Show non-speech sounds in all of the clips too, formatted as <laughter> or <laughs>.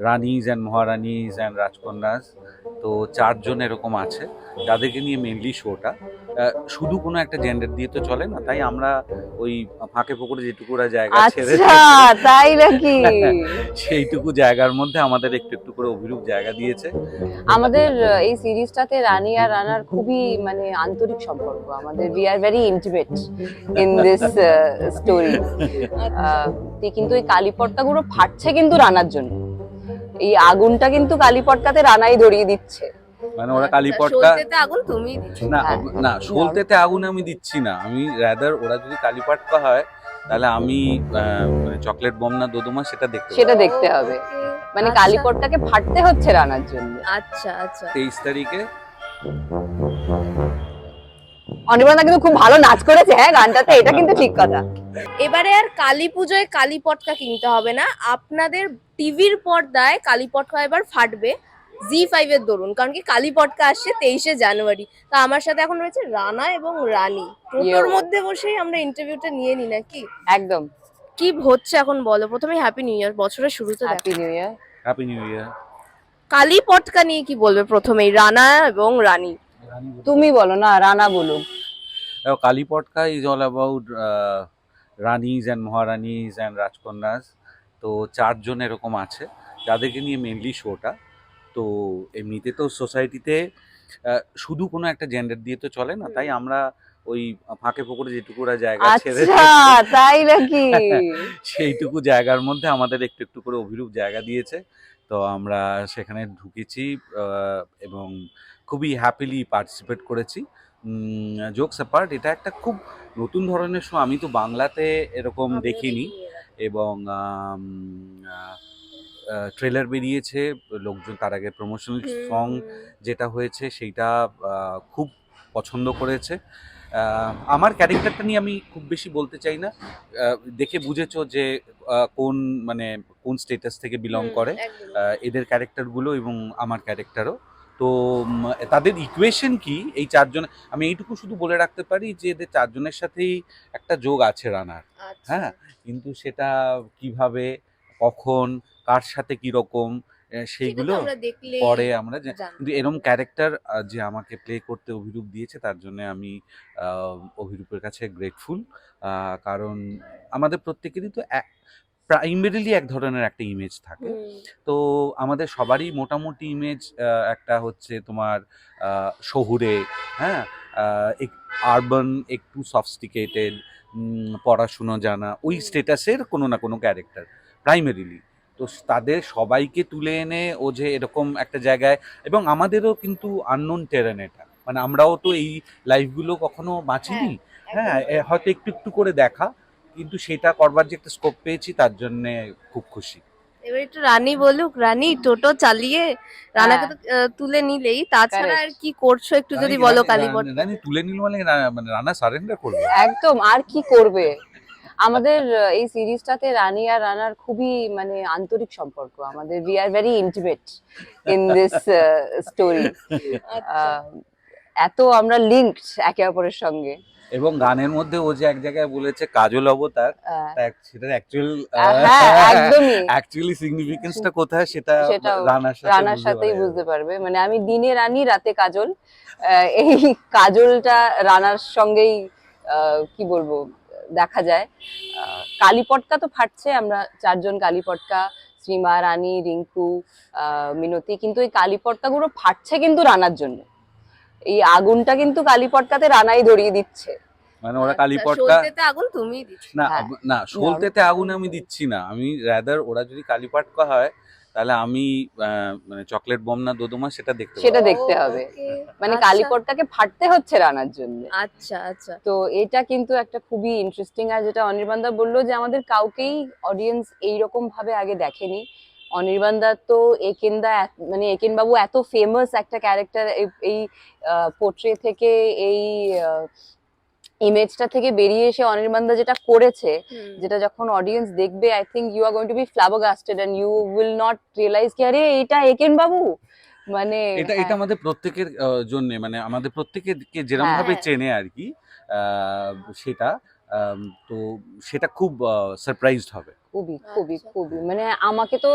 Ranis and মহারানিজ and রাজকন্যাস তো চারজন এরকম আছে যাদেরকে নিয়ে মেনলি শোটা শুধু কোনো একটা জেন্ডার দিয়ে তো চলে না তাই আমরা ওই ফাঁকে পুকুরে যেটুকু জায়গা ছেড়ে আচ্ছা তাই নাকি? <laughs> সেইটুকু জায়গার মধ্যে আমাদের একটু একটু করে অভিরূপ জায়গা দিয়েছে। আমাদের এই সিরিজটাতে রানী আর রানার খুবই মানে আন্তরিক সম্পর্ক। আমাদের we are very intimate in this story কিন্তু এই কালীপটকা গুলো ফাটছে কিন্তু রানার জন্য। এই আগুনটা কিন্তু কালীপটকাতে রানাই ধরিয়ে দিচ্ছে। মানে ওরা আচ্ছা, কালী পটকা সলতেতে আগুন তুমি না হ্যাঁ। না সলতেতে আগুন আমি দিচ্ছি না। আমি রাদার ওরা যদি কালী পাটকা হয় তাহলে আমি আহ, মানে চকলেট বম না দোদমা সেটা দেখতে সেটা দেখতে হবে। মানে আচ্ছা। কালীপটকাকে ফাটতে হচ্ছে রানার জন্য। আচ্ছা আচ্ছা। তেইশ তারিখে। অনির্বাণা কিন্তু খুব ভালো নাচ করেছে হ্যাঁ গানটাতে। এটা কিন্তু ঠিক কথা। এবারে আর কালী পুজোয় কালী পটকা কিনতে হবে না। আপনাদের টিভির পর্দায় কালী পটকা এবার ফাটবে। জি ফাইভ এর দরুন কারণ কি কালী পটকা আসছে তেইশে জানুয়ারি। তা আমার সাথে এখন রয়েছে রানা এবং রানী। টোটোর মধ্যে বসেই আমরা ইন্টারভিউটা নিয়ে নিই নাকি? একদম। কি হচ্ছে এখন বলো? প্রথমে হ্যাপি নিউ ইয়ার বছরের শুরুতে। Happy new year happy new year Kalipotka নিয়ে কি বলবে প্রথমেই রানা এবং রানী? তুমি বলো না রানা বলুক। Kalipotka is all about ranis and maharanis and রাজকন্যাস তো চারজন এরকম আছে যাদেরকে নিয়ে মেনলি শোটা তো এমনিতে তো সোসাইটিতে শুধু কোনো একটা জেন্ডার দিয়ে তো চলে না তাই আমরা ওই ফাঁকে পুকুরে যেটুকু জায়গা ছেড়ে আচ্ছা <laughs> তাই নাকি? সেইটুকু জায়গার মধ্যে আমাদের একটু একটু করে অভিরূপ জায়গা দিয়েছে। তো আমরা সেখানে ঢুকেছি এবং খুবই হ্যাপিলি পার্টিসিপেট করেছি। জোকস অ্যাপার্ট এটা একটা খুব নতুন ধরনের শো আমি তো বাংলাতে এরকম দেখিনি। এবং ট্রেলার বেরিয়েছে লোকজন তার আগে প্রমোশনাল সং যেটা হয়েছে সেইটা খুব পছন্দ করেছে। আমার ক্যারেক্টারটা নিয়ে আমি খুব বেশি বলতে চাই না। দেখে বুঝেছ যে কোন মানে কোন স্টেটাস থেকে বিলং করে। এদের ক্যারেক্টারগুলো এবং আমার ক্যারেক্টারও তো তাদের ইকুয়েশন কি? এই চারজন আমি এইটুকু শুধু বলে রাখতে পারি যে এদের চারজনের সাথেই একটা যোগ আছে রানার। আচ্ছা। হ্যাঁ? কিন্তু সেটা কীভাবে কখন কার সাথে কীরকম সেইগুলো পরে আমরা কিন্তু এরম ক্যারেক্টার যে আমাকে প্লে করতে অভিরূপ দিয়েছে তার জন্য আমি অভিরূপের কাছে গ্রেটফুল কারণ আমাদের প্রত্যেকেরই তো প্রাইমারিলি এক ধরনের একটা ইমেজ থাকে। তো আমাদের সবারই মোটামুটি ইমেজ একটা হচ্ছে তোমার শহুরে হ্যাঁ? আরবান একটু সফস্টিকেটেড পড়াশুনো জানা ওই স্টেটাসের কোনো না কোনো ক্যারেক্টার প্রাইমারিলি তো তাদের সবাইকে তুলে এনে ও যে এরকম একটা জায়গায় এবং আমাদেরও কিন্তু আননোন টেরেন এটা। মানে আমরাও তো এই লাইফগুলো কখনো বাঁচিনি। হ্যাঁ হয়তো একটু একটু করে দেখা কিন্তু সেটা করবার যে একটা স্কোপ পেয়েছি তার জন্য খুব খুশি। এবার একটু রানী বলুক রানী টোটো চালিয়ে রানাকে হ্যাঁ। তো তুলে নিলেই। তাছাড়া আর কি করছ একটু যদি বলো রানী- কালী রানী- রানী তুলে নিল মানে মানে রানা সারেন্ডার করবে? একদম আর কি করবে? আমাদের এই সিরিজটাতে রানী আর রানার খুবই মানে আন্তরিক সম্পর্ক। আমাদের we are very intimate in this story. এত আমরা লিঙ্কড একে অপরের সঙ্গে। এবং গানের মধ্যে ও যে এক জায়গায় বলেছে কাজল অবতার সেটার অ্যাকচুয়াল হ্যাঁ অ্যাকচুয়ালি সিগনিফিকেন্সটা কোথায় সেটা রানার সাথে রানার সাথেই বুঝতে পারবে। মানে আমি দিনে রানী রাতে কাজল। এই কাজলটা রানার সঙ্গেই আহ, কি বলব দেখা যায়। কালীপটকা তো ফাটছে আমরা চারজন কালীপটকা শ্রীমা রানী রিঙ্কু আহ, মিনতি কিন্তু এই কালীপটকা গুলো ফাটছে কিন্তু রানার জন্য। এই আগুনটা কিন্তু কালীপটকাতে রানাই ধরিয়ে দিচ্ছে। মানে ওরা আচ্ছা, কালী আগুন তুমি দিচ্ছ। না হ্যাঁ। না সলতেতে আগুন আমি দিচ্ছি না। আমি রাদার ওরা যদি কালীপটকা হয় তাহলে আমি আহ, মানে চকলেট বম না দোদমা সেটা দেখতে সেটা দেখতে হবে। মানে আচ্ছা। কালীপটকাকে ফাটতে হচ্ছে রানার জন্য। আচ্ছা আচ্ছা। তো এটা কিন্তু একটা খুবই ইন্টারেস্টিং আর যেটা অনির্বাণদা বলল যে আমাদের কাউকেই অডিয়েন্স এইরকম ভাবে আগে দেখেনি। অনির্বাণদা তো একেনদা মানে একেন বাবু এত ফেমাস একটা ক্যারেক্টার এই পোর্ট্রে থেকে এই ইমেজটা থেকে বেরিয়ে এসে অনির্বাণদা যেটা করেছে যেটা যখন অডিয়েন্স দেখবে I think you are going to be flabbergasted and you will not realize কি আরে এটা একেন বাবু? মানে এটা এটা হ্যাঁ, আমাদের প্রত্যেকের জন্য মানে আমাদের প্রত্যেকে যেরকম হ্যাঁ। ভাবে চেনে আর কি সেটা তো সেটা খুব সারপ্রাইজড হবে। খুবই খুবই আচ্ছা। খুবই মানে আমাকে তো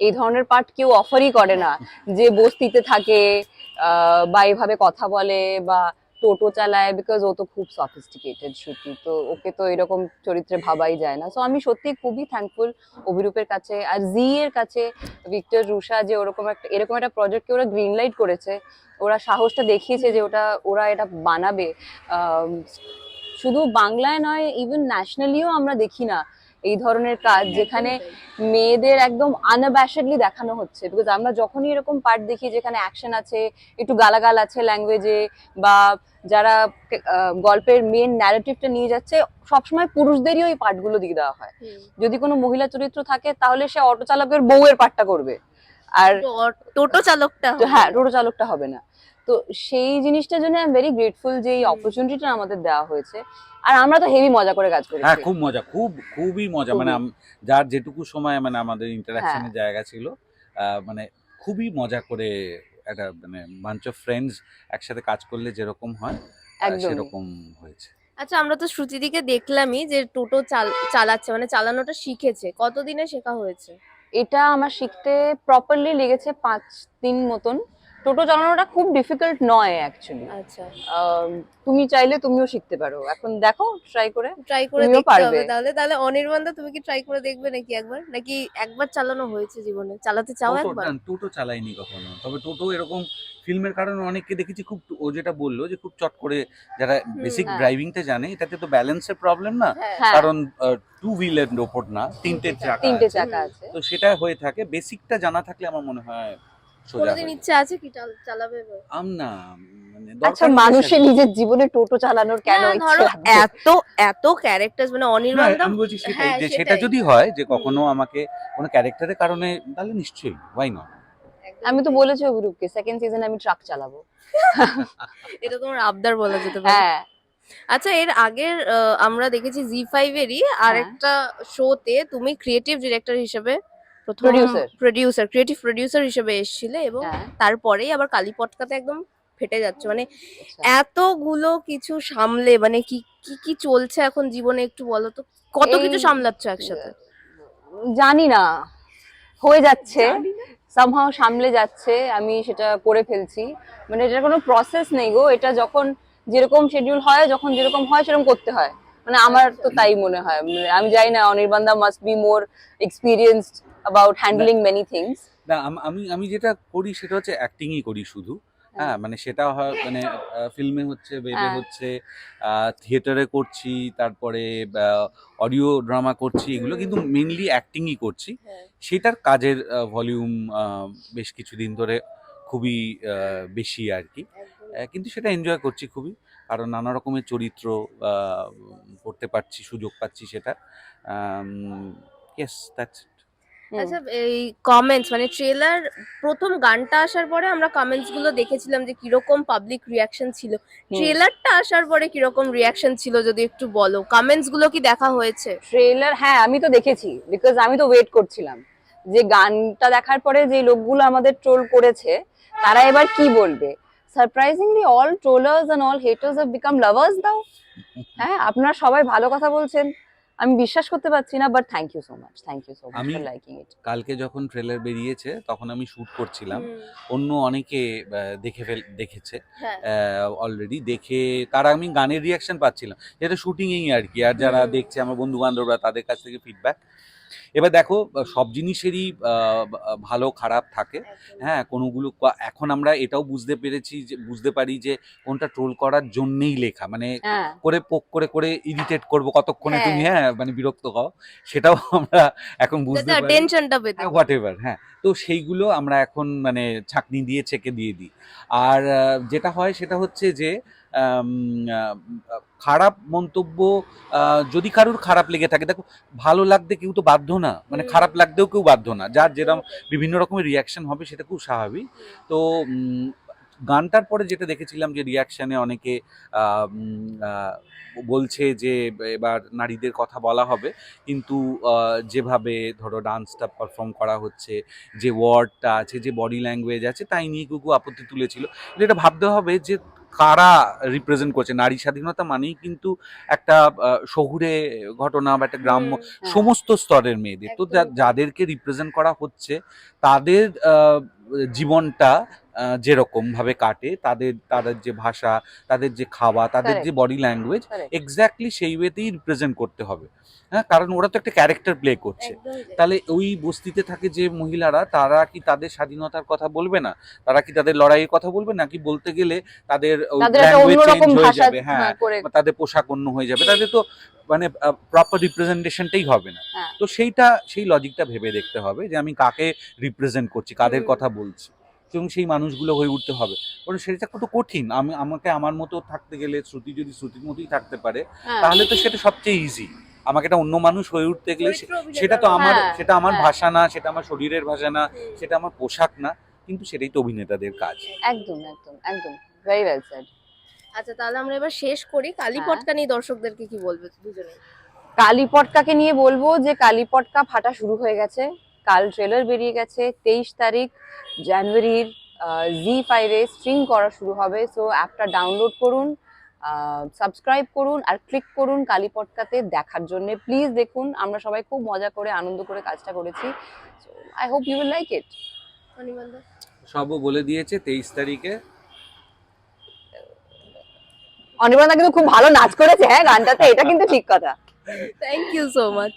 এই ধরনের পার্ট কেউ অফারই করে না যে বস্তিতে থাকে বা এভাবে কথা বলে বা টোটো চালায় বিকজ ও তো খুব সফিস্টিকেটেড শ্রুতি তো ওকে তো এরকম চরিত্রে ভাবাই যায় না। সো আমি সত্যি খুবই থ্যাঙ্কফুল অভিরূপের কাছে আর জি এর কাছে ভিক্টর রুষা যে ওরকম একটা এরকম একটা প্রজেক্টকে ওরা গ্রিন লাইট করেছে। ওরা সাহসটা দেখিয়েছে যে ওটা ওরা এটা বানাবে। শুধু বাংলায় নয় ইভেন ন্যাশনালিও আমরা দেখি না এই ধরনের কাজ যেখানে মেয়েদের একদম আনঅ্যাবাশেডলি দেখানো হচ্ছে। বিকজ আমরা যখনই এরকম পার্ট দেখি যেখানে অ্যাকশন আছে একটু গালাগাল আছে ল্যাঙ্গুয়েজে বা যারা গল্পের মেন ন্যারেটিভটা নিয়ে যাচ্ছে সবসময় পুরুষদেরই ওই পার্টগুলো দিয়ে দেওয়া হয়। যদি কোনো মহিলা চরিত্র থাকে তাহলে সে অটো চালকের বউয়ের পার্টটা করবে। আর টোটো চালকটা হ্যাঁ টোটো চালকটা হবে না। তো সেই জিনিসটার জন্য আই এম ভেরি গ্রেটফুল যে এই অপরচুনিটিটা আমাদের দেওয়া হয়েছে। আর আমরা তো হেভি মজা করে কাজ করি হ্যাঁ খুব মজা খুব খুবই মজা। মানে যার যেটুকু সময় মানে আমাদের ইন্টারাকশনের জায়গা ছিল আহ, মানে খুবই মজা করে একটা মানে বাঞ্চ অফ ফ্রেন্ডস একসাথে কাজ করলে যেরকম হয়। সেরকম হয়েছে। আচ্ছা আমরা তো শ্রুতিদিকে দেখলামই যে টোটো চালাচ্ছে মানে চালানোটা শিখেছে। কতদিনে শেখা হয়েছে? এটা আমার শিখতে প্রপারলি লেগেছে পাঁচ দিন মতন। টোটো চালানোটা খুব ডিফিকাল্ট নয় অ্যাকচুয়ালি আচ্ছা। তুমি চাইলে তুমিও শিখতে পারো। এখন দেখো ট্রাই করে। ট্রাই করে দেখতে হবে। পারবে। তাহলে তাহলে অনির্বাণদা তুমি কি ট্রাই করে দেখবে নাকি একবার? নাকি একবার চালানো হয়েছে জীবনে? চালাতে চাও একবার? না, টোটো চালাইনি কখনো। তবে টোটো এরকম ফিল্মের কারণে অনেককে দেখেছি খুব ও যেটা বলল যে খুব চট করে যারা বেসিক হ্যাঁ। ড্রাইভিংটা জানে এটাতে তো ব্যালেন্সের প্রবলেম না। হ্যাঁ। হ্যাঁ। কারণ টু হুইলের ওপর না তিনটে চাকা তিনটে চাকা আছে। তো সেটা হয়ে থাকে। বেসিকটা জানা থাকলে আমার মনে হয় কোনোদিন ইচ্ছে আছে কি চালাবে আম না মানে আচ্ছা মানুষের নিজের জীবনে টোটো চালানোর কেন ধরো এত এত ক্যারেক্টার মানে আমি বলছি সেটাই হ্যাঁ, যে সেটা যদি হয় যে কখনো আমাকে কোনো ক্যারেক্টারের কারণে তাহলে নিশ্চয়ই ওয়াই নট আমি তো বলেছি অভিরূপকে সেকেন্ড সিজনে আমি ট্রাক চালাবো। <laughs> এটা তোমার আবদার বলা যেতে পারে। হ্যাঁ। আচ্ছা এর আগের আহ, আমরা দেখেছি জি ফাইভ এরই আরেকটা শোতে তুমি ক্রিয়েটিভ ডিরেক্টর হিসেবে প্রথম প্রডিউসার ক্রিয়েটিভ প্রডিউসার হিসেবে এসেছিলে এবং হ্যাঁ। তারপরেই আবার কালী পটকাতে একদম ফেটে যাচ্ছে। মানে আচ্ছা। এতগুলো কিছু সামলে মানে কি কি কি চলছে এখন জীবনে একটু বলো তো? কত কিছু সামলাচ্ছ একসাথে? জানি না। হয়ে যাচ্ছে। সামহাও সামলে যাচ্ছে। আমি সেটা করে ফেলছি। মানে এটার কোনো প্রসেস নেই গো। এটা যখন যেরকম শিডিউল হয় যখন যেরকম হয় সেরকম করতে হয়। মানে আমার তো তাই মনে হয়। মানে আমি জানি না অনির্বাণদা must be more experienced about handling many things না আম- আমি যেটা করি সেটা হচ্ছে অ্যাক্টিংই করি শুধু। হ্যাঁ। মানে সেটা হয় মানে ফিল্মে হচ্ছে ওয়েবে হ্যাঁ। হচ্ছে থিয়েটারে করছি তারপরে অডিও ড্রামা করছি এগুলো কিন্তু মেনলি অ্যাক্টিংই করছি। হ্যাঁ। সেটার কাজের ভলিউম বেশ কিছুদিন ধরে খুবই বেশি আর কি। কিন্তু সেটা এনজয় করছি খুবই কারণ নানা রকমের চরিত্র করতে পারছি সুযোগ পাচ্ছি সেটা ইয়েস দ্যাটস আচ্ছা এই কমেন্টস মানে ট্রেলার প্রথম গানটা আসার পরে আমরা কমেন্টসগুলো দেখেছিলাম যে কীরকম পাবলিক রিয়াকশন ছিল। ট্রেলারটা আসার পরে কীরকম রিয়াকশন ছিল যদি একটু বলো? কমেন্টসগুলো কি দেখা হয়েছে? ট্রেলার হ্যাঁ আমি তো দেখেছি বিকজ আমি তো ওয়েট করছিলাম। যে গানটা দেখার পরে যে লোকগুলো আমাদের ট্রোল করেছে তারা এবার কি বলবে? Surprisingly all trollers and all haters have become lovers দাও হ্যাঁ আপনারা সবাই ভালো কথা বলছেন। আমি বিশ্বাস করতে পারছি না but thank you so much thank you so much আমি- ফর লাইকিং ইট কালকে যখন ট্রেলার বেরিয়েছে তখন আমি শুট করছিলাম। অন্য অনেকে দেখে ফেল দেখেছে। হ্যাঁ। অলরেডি দেখে তারা আমি গানের রিয়াকশন পাচ্ছিলাম। যেটা শুটিংয়েই আর কি আর যারা দেখছে আমার বন্ধু বান্ধবরা তাদের কাছ থেকে ফিডব্যাক এবার দেখো সব জিনিসেরই ভালো খারাপ থাকে। হ্যাঁ কোনোগুলো এখন আমরা এটাও বুঝতে পেরেছি যে বুঝতে পারি যে কোনটা ট্রোল করার জন্যেই লেখা। মানে হ্যাঁ। করে পোক করে করে ইরিটেট করব কতক্ষণে হ্যাঁ। তুমি হ্যাঁ। মানে বিরক্ত হও। সেটাও <laughs> আমরা এখন বুঝতে পারি। টেনশনটা পেতে হোয়াট এভার হ্যাঁ। তো সেইগুলো আমরা এখন মানে ছাকনি দিয়ে ছেকে দিয়ে দিই। আর যেটা হয় সেটা হচ্ছে যে খারাপ মন্তব্য যদি কারুর খারাপ লেগে থাকে দেখো ভালো লাগতে কেউ তো বাধ্য না। মানে খারাপ লাগতেও কেউ বাধ্য না। যার যেরকম বিভিন্ন রকমের রিয়াকশন হবে সেটা খুব স্বাভাবিক। তো গানটার পরে যেটা দেখেছিলাম যে রিয়াকশনে অনেকে বলছে যে এবার নারীদের কথা বলা হবে। কিন্তু যেভাবে ধরো ডান্সটা পারফর্ম করা হচ্ছে যে ওয়ার্ডটা আছে যে বডি ল্যাঙ্গুয়েজ আছে তাই নিয়ে কুকু আপত্তি তুলেছিল। এটা ভাবতে হবে যে কারা রিপ্রেজেন্ট করছে? নারী স্বাধীনতা মানেই কিন্তু একটা আহ, শহুরে ঘটনা বা একটা গ্রাম্য হ্যাঁ। সমস্ত স্তরের মেয়েদের। তো যা- যাদেরকে রিপ্রেজেন্ট করা হচ্ছে তাদের আহ, জীবনটা যেরকম ভাবে কাটে তাদের তাদের যে ভাষা তাদের যে খাওয়া তাদের যে বডি ল্যাঙ্গুয়েজ. এক্স্যাক্টলি সেই ওয়েতেই রিপ্রেজেন্ট করতে হবে। হ্যাঁ কারণ ওরা তো একটা ক্যারেক্টার প্লে করছে। তাহলে ওই বস্তিতে থাকে যে মহিলারা তারা কি তাদের স্বাধীনতার কথা বলবে না? তারা কি তাদের লড়াইয়ের কথা বলবে? নাকি বলতে গেলে তাদের তাদের ল্যাঙ্গুয়েজ চেঞ্জ হয়ে যাবে? হ্যাঁ হ্যাঁ, তাদের পোশাক অন্য হয়ে যাবে। তাদের তো মানে প্রপার রিপ্রেজেন্টেশনটাই হবে না। হ্যাঁ। তো সেইটা সেই লজিকটা ভেবে দেখতে হবে যে আমি কাকে রিপ্রেজেন্ট করছি কাদের কথা বলছি। এবং সেই মানুষগুলো হয়ে উঠতে হবে। কারণ সেটা কত কঠিন। আমি আমাকে আমার মতো থাকতে গেলে শ্রুতি যদি শ্রুতির মতোই থাকতে পারে হ্যাঁ। তাহলে তো সেটা সবচেয়ে ইজি আমাকে একটা অন্য মানুষ হয়ে উঠতে গেলে সেটা তো আমার হ্যাঁ, সেটা আমার হ্যাঁ। ভাষা না সেটা আমার শরীরের ভাষা না সেটা আমার পোশাক না কিন্তু সেটাই তো অভিনেতাদের কাজ। একদম একদম একদম। ভেরি ওয়েল সেড আচ্ছা তাহলে আমরা এবার শেষ করি। কালী হ্যাঁ। পটকা নিয়ে দর্শকদেরকে কি বলবে দুজনে কালী পটকাকে নিয়ে বলব যে কালী পটকা ফাটা শুরু হয়ে গেছে। কাল ট্রেলার বেরিয়ে গেছে তেইশ তারিখ জানুয়ারির জি ফাইভে স্ট্রিম করা শুরু হবে। সো অ্যাপটা ডাউনলোড করুন সাবস্ক্রাইব করুন আর ক্লিক করুন কালী পটকাতে দেখার জন্য। প্লিজ দেখুন আমরা সবাই খুব মজা করে আনন্দ করে কাজটা করেছি। I hope you will like it সবও বলে দিয়েছে তেইশ তারিখে। অনির্বাণদা কিন্তু খুব ভালো নাচ করেছে হ্যাঁ গানটাতে এটা কিন্তু ঠিক কথা। Thank you so much